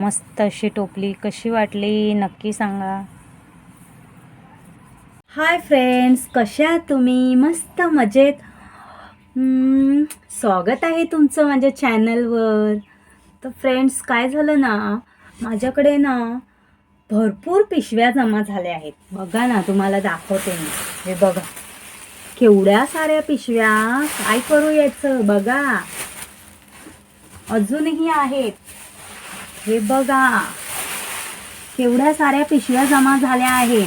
मस्त अशी टोपली. कशी वाटली? नक्की सांगा. हाय फ्रेंड्स कशा तुम्ही? मस्त मजेत. स्वागत आहे तुमचं माझ्या चॅनलवर तर फ्रेंड्स काय झालं ना? माझ्याकडे ना भरपूर पिशव्या जमा झाल्या आहेत. बघा ना तुम्हाला दाखवते मी. हे बघा. केवढ्या साऱ्या पिशव्या? काय करू याचं? बघा. अजूनही आहेत. हे बघा. केवढ्या साऱ्या पिशव्या जमा झाल्या आहेत.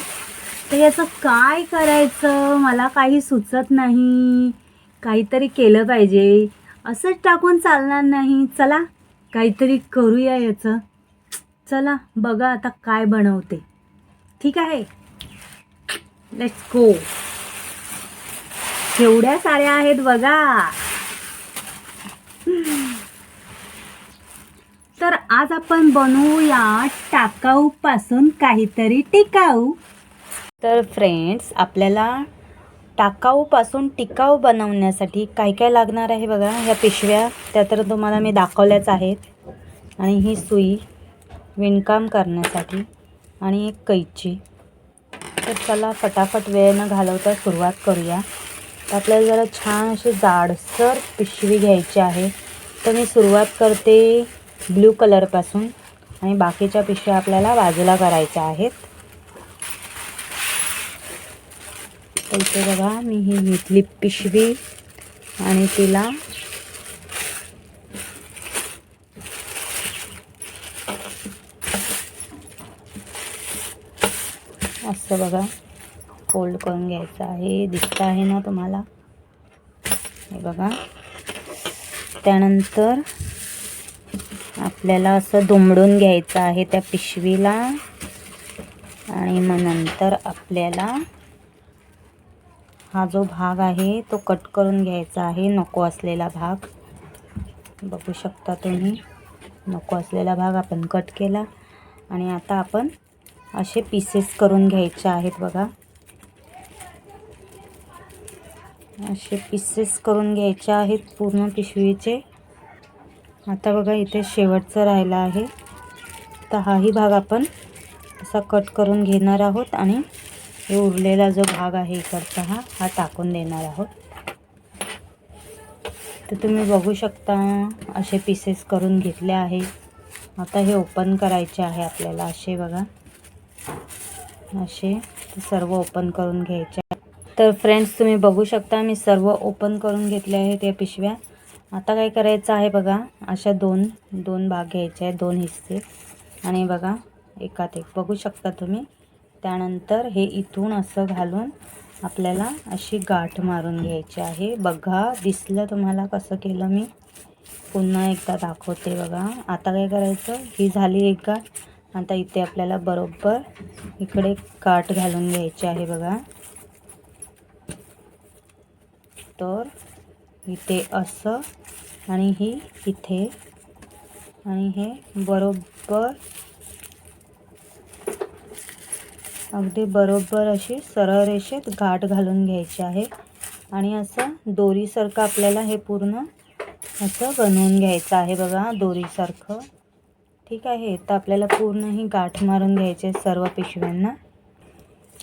तर याचं काय करायचं? मला काही सुचत नाही. काहीतरी केलं पाहिजे. असंच टाकून चालणार नाही. चला काहीतरी करूया याचं. चला बघा आता काय बनवते. ठीक आहे? लेट्स गो केवढ्या साऱ्या आहेत बघा. आज आपण बनवूया टाकाऊ पासून काहीतरी टिकाऊ. तर फ्रेंड्स आपल्याला टाकाऊपासून टिकाऊ बनवण्यासाठी काय काय लागणार आहे बघा. ह्या पिशव्या त्या तर तुम्हाला मी दाखवल्याच आहेत. आणि ही सुई विणकाम करण्यासाठी आणि एक कैची. तर चला फटाफट वेळ न घालवता सुरुवात करूया. तर आपल्याला जरा छान अशी जाडसर पिशवी घ्यायची आहे. तर मी सुरुवात करते. ब्ल्यू कलरपासून आणि बाकीच्या पिशव्या आपल्याला बाजूला करायच्या आहेत. तर इथे बघा मी ही घेतली पिशवी आणि तिला असं बघा फोल्ड करून घ्यायचं आहे. दिसतं आहे ना तुम्हाला? हे बघा. त्यानंतर आपल्याला असं दुमडून घ्यायचं आहे त्या पिशवीला. आणि मग नंतर आपल्याला हा जो भाग आहे तो कट करून घ्यायचा आहे. नको असलेला भाग. बघू शकता तुम्ही. नको असलेला भाग आपण कट केला. आणि आता आपण असे पीसेस करून घ्यायचे आहेत बघा. असे पीसेस करून घ्यायचे आहेत पूर्ण पिशवीचे. आता बघा इथे शेवटचं राहिलं आहे. तर हाही भाग आपण असा कट करून घेणार आहोत आणि हे उरलेला जो भाग आहे इकडचा हा हा टाकून देणार आहोत. तर तुम्ही बघू शकता असे पीसेस करून घेतले आहे. आता हे ओपन करायचे आहे आपल्याला असे बघा. असे सर्व ओपन करून घ्यायचे आहे. तर फ्रेंड्स तुम्ही बघू शकता मी सर्व ओपन करून घेतले आहेत या पिशव्या. आता काय करायचं आहे बघा अशा दोन दोन भाग घ्यायचे आहेत दोन हिस्से. आणि बघा एकात एक. बघू शकता तुम्ही. त्यानंतर हे इथून असं घालून आपल्याला अशी गाठ मारून घ्यायची आहे. बघा दिसलं तुम्हाला कसं केलं मी? पुन्हा एकदा दाखवते बघा. आता काय करायचं? ही झाली एक गाठ. आता इथे आपल्याला बरोबर इकडे गाठ घालून घ्यायची आहे बघा. तर इथे असं आणि ही इथे. आणि हे बरोबर अगदी बरोबर अशी सरळ रेषेत गाठ घालून घ्यायची आहे. आणि असं दोरीसारखं आपल्याला हे पूर्ण असं बनवून घ्यायचं आहे बघा दोरीसारखं. ठीक आहे तर आपल्याला पूर्ण ही गाठ मारून घ्यायचे सर्व पिशव्यांना.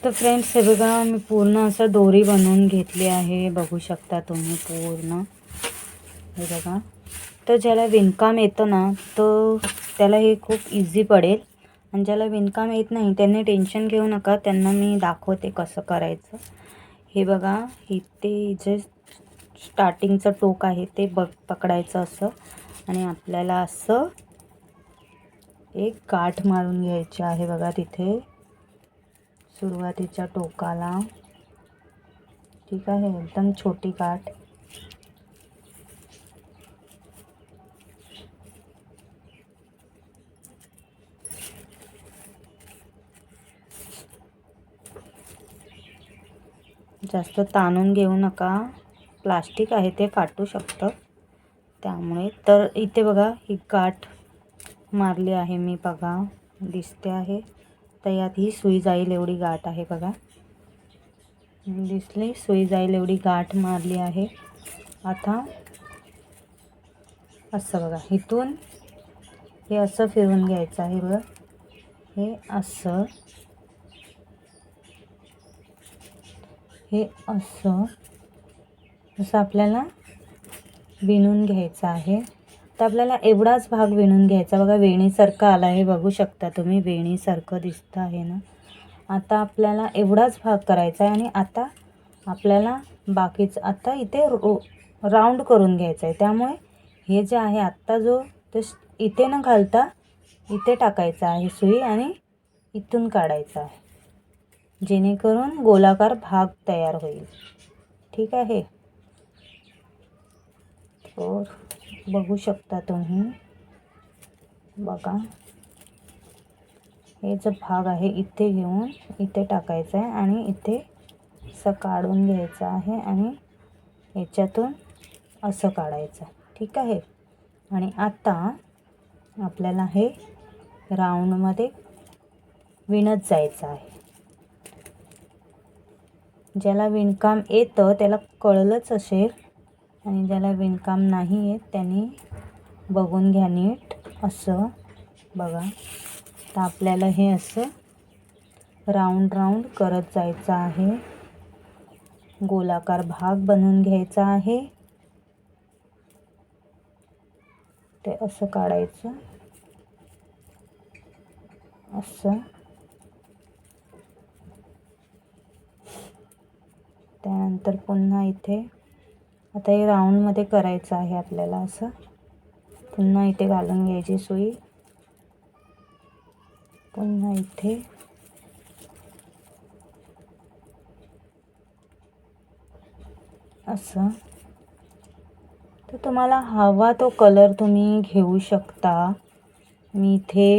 तर फ्रेंड्स हे बघा मी पूर्ण असं दोरी बनवून घेतली आहे. बघू शकता तुम्ही पूर्ण. हे बघा. तर ज्याला विणकाम येतं ना तर त्याला हे खूप इझी पडेल. आणि ज्याला विणकाम येत नाही त्यांनी टेन्शन घेऊ नका. त्यांना मी दाखवते कसं करायचं. हे बघा इथे जे स्टार्टिंगचं टोक आहे ते बघ पकडायचं असं. आणि आपल्याला असं एक गाठ मारून घ्यायची आहे बघा तिथे. सुरुवातीच्या टोकाला. ठीक आहे एकदम छोटी गाठ. जास्त ताणून घेऊ नका. प्लास्टिक आहे ते फाटू शकतं. त्यामुळे तर इथे बघा ही गाठ मारली आहे मी बघा. दिसते आहे. तर यात ही सुई जाईल एवढी गाठ आहे बघा. दिसली सुई जाईल एवढी गाठ मारली आहे. आता असं बघा इथून हे असं फिरून घ्यायचं आहे बघा. हे असं हे असं असं आपल्याला विणून घ्यायचं आहे. तर आपल्याला एवढाच भाग विणून घ्यायचा. बघा वेणीसारखं आला आहे बघू शकता तुम्ही. वेणीसारखं दिसतं आहे ना? आता आपल्याला एवढाच भाग करायचा आहे आणि आता आपल्याला बाकीचं आता इथे रो राऊंड करून घ्यायचं आहे. त्यामुळे हे जे आहे आत्ता जो ते इथे न घालता इथे टाकायचा आहे सुई आणि इथून काढायचं आहे. जेणेकरून गोलाकार भाग तयार होईल. ठीक आहे? तर बघू शकता तुम्ही. बघा. हे जो भाग आहे इथे घेऊन इथे टाकायचा आहे आणि इथे असं काढून घ्यायचं आहे आणि याच्यातून असं काढायचं ठीक आहे? आणि आता आपल्याला हे राऊंडमध्ये विणत जायचं आहे. ज्याला विणकाम येतं त्याला कळलंच असेल. आणि ज्याला विणकाम नाही येत त्यांनी बघून घ्या नीट असं. बघा तर आपल्याला हे असं राऊंड राऊंड करत जायचं आहे. गोलाकार भाग बनवून घ्यायचा आहे. ते असं काढायचं. असं. त्यानंतर पुन्हा इथे आता हे राऊंडमध्ये करायचं आहे आपल्याला असं. पुन्हा इथे घालून घ्यायची सुई. पुन्हा इथे. असं. तर तुम्हाला हवा तो कलर तुम्ही घेऊ शकता. मी इथे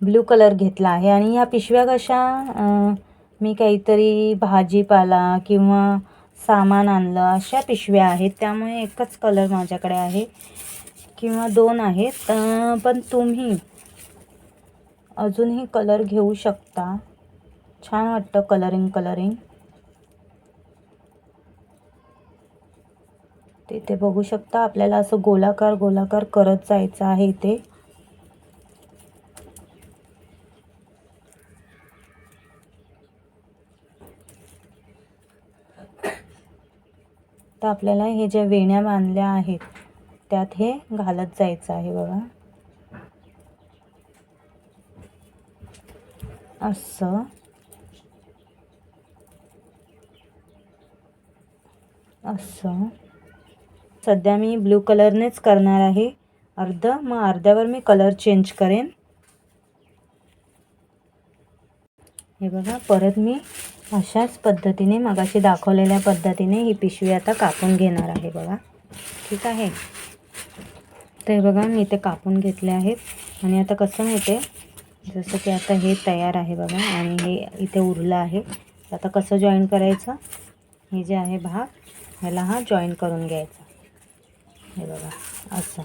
ब्ल्यू कलर घेतला आहे. आणि ह्या पिशव्या कशा मी काहीतरी भाजीपाला किंवा सामान आणलं अशा पिशव्या आहेत. त्यामुळे एकच कलर माझ्याकडे आहे किंवा दोन आहेत. पण तुम्ही अजूनही कलर घेऊ शकता. छान वाटतं कलरिंग कलरिंग तिथे बघू शकता आपल्याला असं गोलाकार गोलाकार करत जायचं आहे इथे तर आपल्याला हे ज्या वेण्या बांधल्या आहेत त्यात हे घालत जायचं आहे बघा. असं. असं. सध्या मी ब्लू कलरनेच करणार आहे. अर्ध मग अर्ध्यावर मी कलर चेंज करेन. हे बघा परत मी अशाच पद्धतीने मगाशी दाखवलेल्या पद्धतीने ही पिशवी आता कापून घेणार आहे बघा. ठीक आहे? तर हे बघा मी इथे कापून घेतले आहेत. आणि आता कसं माहिती आहे जसं की आता हे तयार आहे बघा आणि हे इथे उरलं आहे. आता कसं जॉईन करायचं? हे जे आहे भाग ह्याला हा जॉईन करून घ्यायचा. हे बघा असं.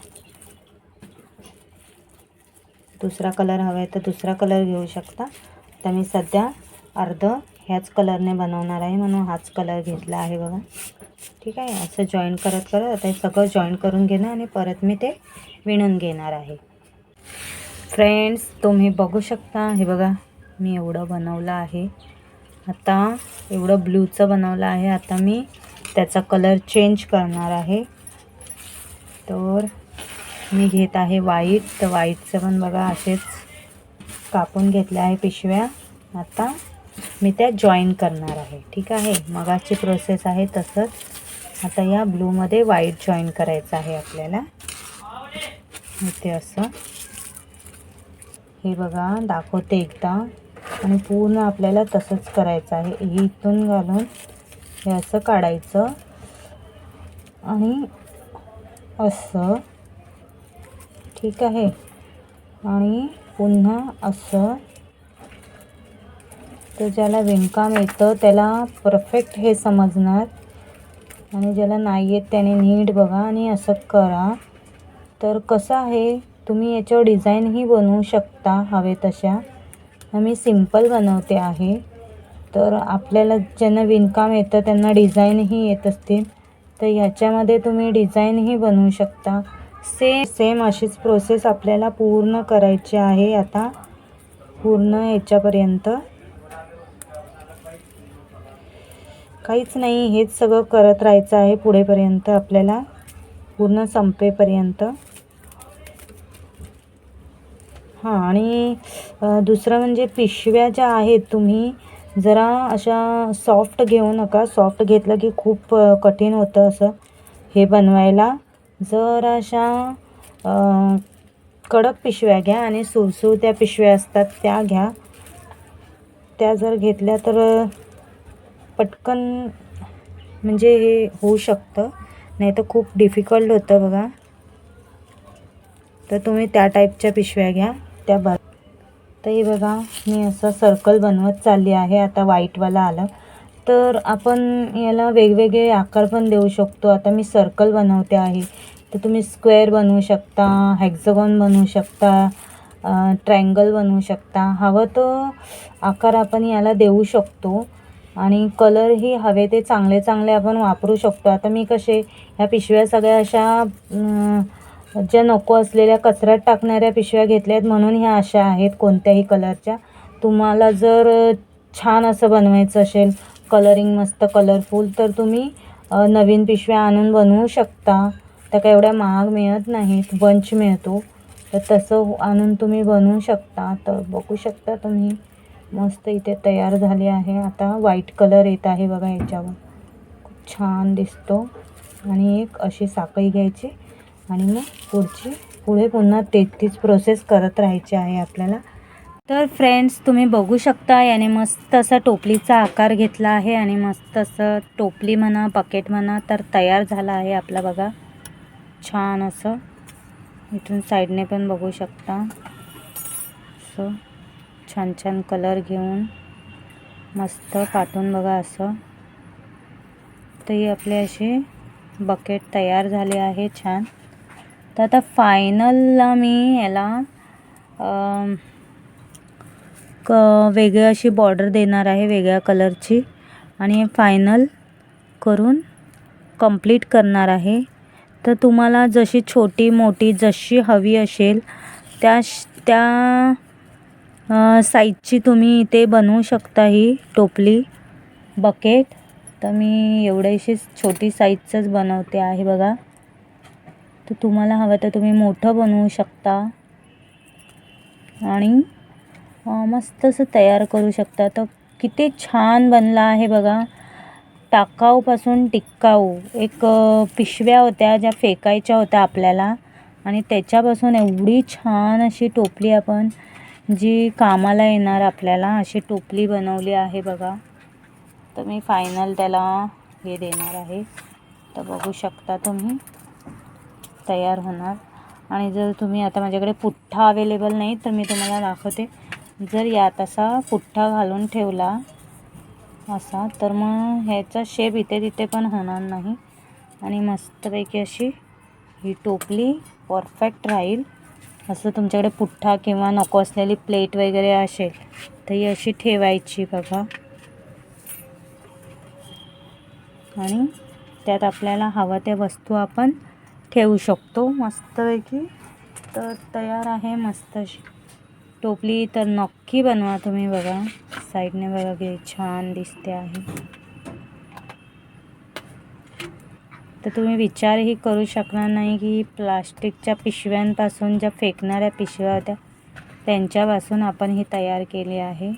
दुसरा कलर हवा आहे तर दुसरा कलर घेऊ शकता. तर मी सध्या अर्ध ह्याच कलरने बनवणार आहे म्हणून हाच कलर घेतला आहे बघा. ठीक आहे असं जॉईन करत करत आता हे सगळं जॉईन करून घेणं आणि परत मी ते विणून घेणार आहे. फ्रेंड्स तुम्ही बघू शकता हे बघा मी एवढं बनवलं आहे. आता एवढं ब्लूचं बनवलं आहे आता मी त्याचा कलर चेंज करणार आहे. तर मी घेत आहे व्हाईट तर व्हाईटचं पण बघा असेच कापून घेतले आहे पिशव्या. आता मी त्या जॉईन करणार आहे. ठीक आहे? मगाची प्रोसेस आहे तसंच. आता या ब्लूमध्ये व्हाईट जॉईन करायचं आहे आपल्याला. इथे असं. हे बघा दाखवते एकदा. आणि पूर्ण आपल्याला तसंच करायचं आहे. हे इथून घालून हे असं काढायचं. आणि असं. ठीक आहे? आणि पुन्हा असं. तर ज्याला विणकाम येतं त्याला परफेक्ट हे समजणार. आणि ज्याला नाही येत त्याने नीट बघा आणि असं करा. तर कसं आहे तुम्ही याच्यावर डिझाईनही बनवू शकता हवे तशा. मी सिंपल बनवते आहे. तर आपल्याला ज्यांना विणकाम येतं त्यांना डिझाईनही येत असतील. तर ह्याच्यामध्ये तुम्ही डिझाईनही बनवू शकता. सेम सेम अशीच प्रोसेस आपल्याला पूर्ण करायची आहे आता. पूर्ण याच्यापर्यंत. काहीच नाही हेच सगळं करत राहायचं आहे पुढेपर्यंत आपल्याला पूर्ण संपेपर्यंत. हां आणि दुसरं म्हणजे पिशव्या ज्या आहेत तुम्ही जरा अशा सॉफ्ट घेऊ नका. सॉफ्ट घेतलं की खूप कठीण होतं असं. हे बनवायला जर अशा कडक पिशव्या घ्या आणि सुरसुरत्या पिशव्या असतात त्या घ्या. त्या जर घेतल्या तर पटकन म्हणजे हे होऊ शकतं. नाही तर खूप डिफिकल्ट होतं बघा. तर तुम्ही त्या टाईपच्या पिशव्या घ्या. त्या ब तर हे बघा मी असं सर्कल बनवत चालली आहे. आता व्हाईटवाला आलं. तर आपण याला वेगवेगळे आकार पण देऊ शकतो. आता मी सर्कल बनवते आहे. तर तुम्ही स्क्वेअर बनवू शकता हॅक्झगॉन बनवू शकता ट्रँगल बनवू शकता. हवं तो आकार आपण याला देऊ शकतो. आणि कलरही हवे ते चांगले चांगले आपण वापरू शकतो. आता मी कसे ह्या पिशव्या सगळ्या अशा ज्या नको असलेल्या कचऱ्यात टाकणाऱ्या पिशव्या घेतल्या आहेत म्हणून ह्या अशा आहेत कोणत्याही कलरच्या तुम्हाला जर छान असं बनवायचं असेल कलरिंग मस्त कलरफुल तर तुम्ही नवीन पिशव्या आणून बनवू शकता. त्या काय एवढ्या महाग मिळत नाहीत बंच मिळतो. तर तसं आणून तुम्ही बनवू शकता. तर बघू शकता तुम्ही. मस्त इथे तयार झाले आहे. आता व्हाईट कलर येत आहे बघा याच्यावर. खूप छान दिसतो. आणि एक अशी साखळी घ्यायची. आणि मग पुढची पुढे पुन्हा ते तीच प्रोसेस करत राहायची आहे आपल्याला. तर फ्रेंड्स तुम्ही बघू शकता याने मस्त असा टोपलीचा आकार घेतला आहे आणि मस्त असं टोपली म्हणा बकेट म्हणा तर तयार झाला आहे आपला बघा. छान असं. इथून साईडने पण बघू शकता. असं. छान छान कलर घेऊन मस्त काटून बघा असं. तर ही आपले असे बकेट तयार झाले आहे छान. तर आता फायनलला मी याला क वेगळी अशी बॉर्डर देणार आहे वेगळ्या कलरची आणि फायनल करून कंप्लीट करणार आहे. तर तुम्हाला जशी छोटी मोठी जशी हवी असेल त्या त्या साईजची तुम्ही इथे बनवू शकता ही टोपली बकेट तर मी एवढ्याशीच छोटी साईजचंच बनवते आहे बघा. तर तुम्हाला हवं तर तुम्ही मोठं बनवू शकता. आणि मस्त असं तयार करू शकता. तर किती छान बनला आहे बघा. टाकाऊपासून टिकाऊ. एक पिशव्या होत्या ज्या फेकायच्या होत्या आपल्याला. आणि त्याच्यापासून एवढी छान अशी टोपली आपण जी कामाला येणार आपल्याला अशी टोपली बनवली आहे बघा. तर मी फायनल त्याला हे देणार आहे. तर बघू शकता तुम्ही तयार होणार. आणि जर तुम्ही आता माझ्याकडे पुठ्ठा अवेलेबल नाही तर मी तुम्हाला दाखवते. जर यात असा पुठ्ठा घालून ठेवला असा तर मग ह्याचा शेप इथे तिथे पण होणार नाही. आणि मस्तपैकी अशी ही टोपली परफेक्ट राहील. असं तुमच्याकडे पुठ्ठा किंवा नको असलेली प्लेट वगैरे असेल तर ही अशी ठेवायची बघा आणि त्यात आपल्याला हवं त्या वस्तू आपण ठेवू शकतो. मस्तपैकी तर तयार आहे मस्त अशी. टोपली तर नक्की बनवा तुम्ही बघा. साईडने बघा की छान दिसते आहे. तर तुम्ही विचारही करू शकणार नाही की प्लास्टिकच्या पिशव्यांपासून ज्या फेकणाऱ्या पिशव्या होत्या त्यांच्यापासून आपण ही तयार केली आहे.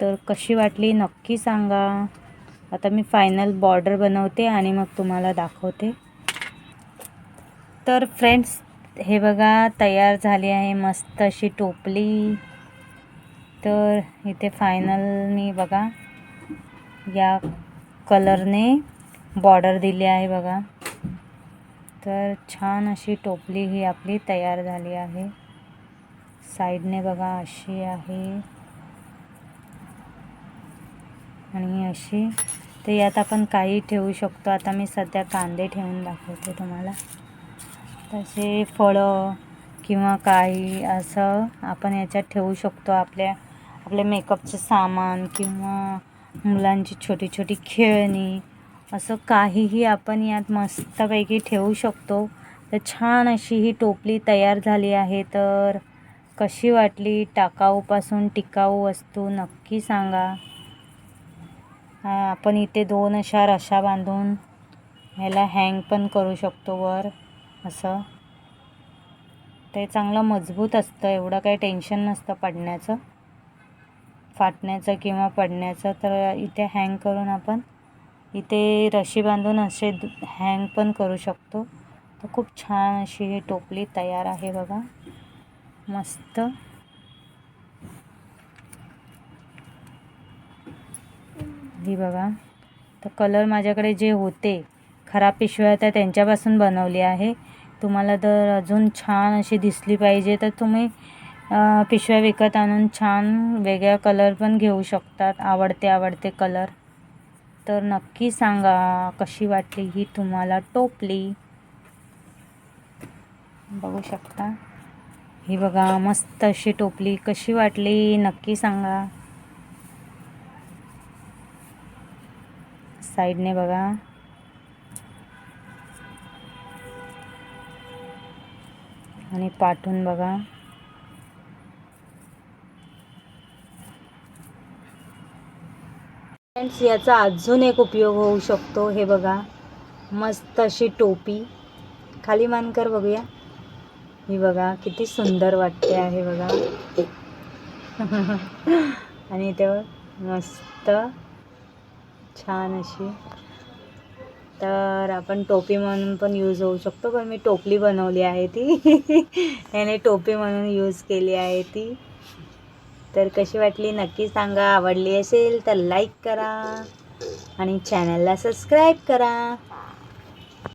तर कशी वाटली नक्की सांगा. आता मी फायनल बॉर्डर बनवते आणि मग तुम्हाला दाखवते. तर फ्रेंड्स हे बघा तयार झाली आहे मस्त अशी टोपली. तर इथे फायनल मी बघा या कलरने बॉर्डर दिली आहे बघा. तर छान अशी टोपली ही आपली तयार झाली आहे. साईडने बघा अशी आहे. आणि अशी. तर यात आपण काही ठेवू शकतो. आता मी सध्या कांदे ठेवून दाखवते तुम्हाला. तसे फळं किंवा काही असं आपण याच्यात ठेवू शकतो. आपल्या आपल्या मेकअपचं सामान किंवा मुलांची छोटी छोटी खेळणी असं काहीही आपण यात मस्तपैकी ठेवू शकतो. तर छान अशी ही टोपली तयार झाली आहे. तर कशी वाटली? टाकाऊपासून टिकाऊ वस्तू नक्की सांगा. आपण इथे दोन अशा रशा बांधून ह्याला हँग पण करू शकतो वर असं. ते चांगलं मजबूत असतं एवढं काही टेन्शन नसतं पडण्याचं. फाटण्याचं किंवा पडण्याचं तर इथे हँग करून आपण इथे रशी बांधून असे हँग पण करू शकतो. तर खूप छान अशी ही टोपली तयार आहे बघा. मस्त. ही बघा. तर कलर माझ्याकडे जे होते खराब पिशव्या त्या त्यांच्यापासून बनवली आहे. तुम्हाला जर अजून छान अशी दिसली पाहिजे तर तुम्ही पिशव्या विकत आणून छान वेगळ्या कलर पण घेऊ शकतात. आवडते आवडते कलर तर नक्की सांगा कशी वाटली ही तुम्हाला टोपली? बघू शकता. ही बघा मस्त अशी टोपली. कशी वाटली? नक्की सांगा. साईडने बघा. आणि पाठून बघा. फ्रेंड्स याचा अजून एक उपयोग होऊ शकतो. हे बघा. मस्त अशी टोपी. खाली मानकर बघूया. ही बघा किती सुंदर वाटते आहे बघा. आणि तेव्हा मस्त. छान अशी. तर आपण टोपी म्हणून पण यूज होऊ शकतो पण मी टोपली बनवली आहे ती. याने टोपी म्हणून यूज केली आहे ती. तर कशी वाटली नक्की सांगा. आवडली असेल तर लाईक करा. आणि चॅनलला सबस्क्राईब करा.